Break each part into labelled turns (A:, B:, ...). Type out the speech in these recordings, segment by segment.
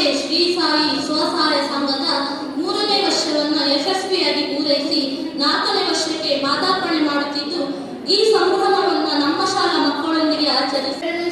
A: ಕೆರುವಾಶೆ ಶ್ರೀ ಸಾಯಿ ಸ್ವಸಹಾಯ ಸಂಘದ ಮೂರನೇ ವರ್ಷವನ್ನು ಯಶಸ್ವಿಯಾಗಿ ಪೂರೈಸಿ, ನಾಲ್ಕನೇ ವರ್ಷಕ್ಕೆ ಮಾತಾಪಣೆ ಮಾಡುತ್ತಿದ್ದು, ಈ ಸಂಭ್ರಮವನ್ನು ನಮ್ಮ ಶಾಲಾ ಮಕ್ಕಳೊಂದಿಗೆ ಆಚರಿಸಿ.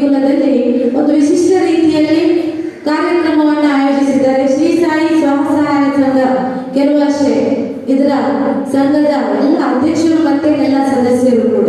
B: ಮಕ್ಕಳ ದೇಗುಲದಲ್ಲಿ ಒಂದು ವಿಶಿಷ್ಟ ರೀತಿಯಲ್ಲಿ ಕಾರ್ಯಕ್ರಮವನ್ನು ಆಯೋಜಿಸಿದ್ದಾರೆ. ಶ್ರೀ ಸಾಯಿ ಸ್ವಸಹಾಯ ಸಂಘ ಕೆರುವಾಶೆ ಇದರ ಸಂಘದ ಎಲ್ಲ ಅಧ್ಯಕ್ಷರು ಮತ್ತೆ ಎಲ್ಲ ಸದಸ್ಯರು ಕೂಡ.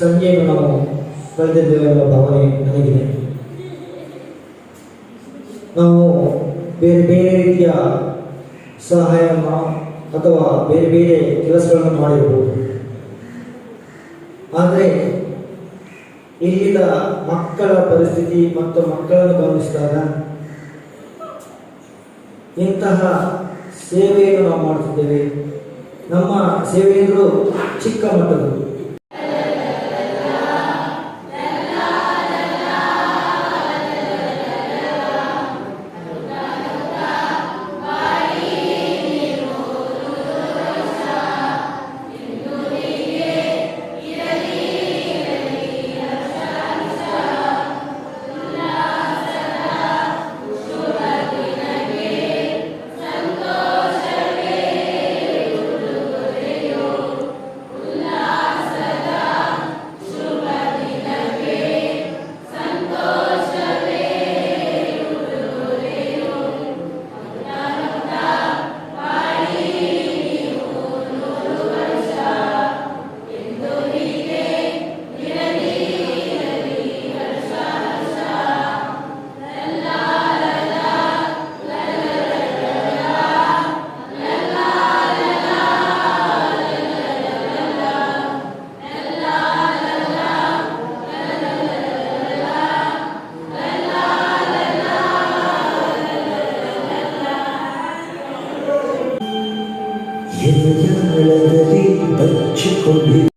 C: ಸಂಜೆಯನ್ನು ನಾವು ಕಳೆದಿದ್ದೇವೆ ಎಂಬ ಭಾವನೆ ನನಗಿದೆ. ನಾವು ಬೇರೆ ಬೇರೆ ರೀತಿಯ ಸಹಾಯವನ್ನು ಅಥವಾ ಬೇರೆ ಬೇರೆ ಕೆಲಸಗಳನ್ನು ಮಾಡಿರಬಹುದು ಆದರೆ ಇಲ್ಲಿನ ಮಕ್ಕಳ ಪರಿಸ್ಥಿತಿ ಮತ್ತು ಮಕ್ಕಳನ್ನು ಗಮನಿಸಿದಾಗ ಇಂತಹ ಸೇವೆಯನ್ನು ನಾವು ಮಾಡುತ್ತಿದ್ದೇವೆ. ನಮ್ಮ ಸೇವೆಗಳು ಚಿಕ್ಕ ಮಟ್ಟದ್ದು.
D: என் மனதில் வச்சுக்கொண்டு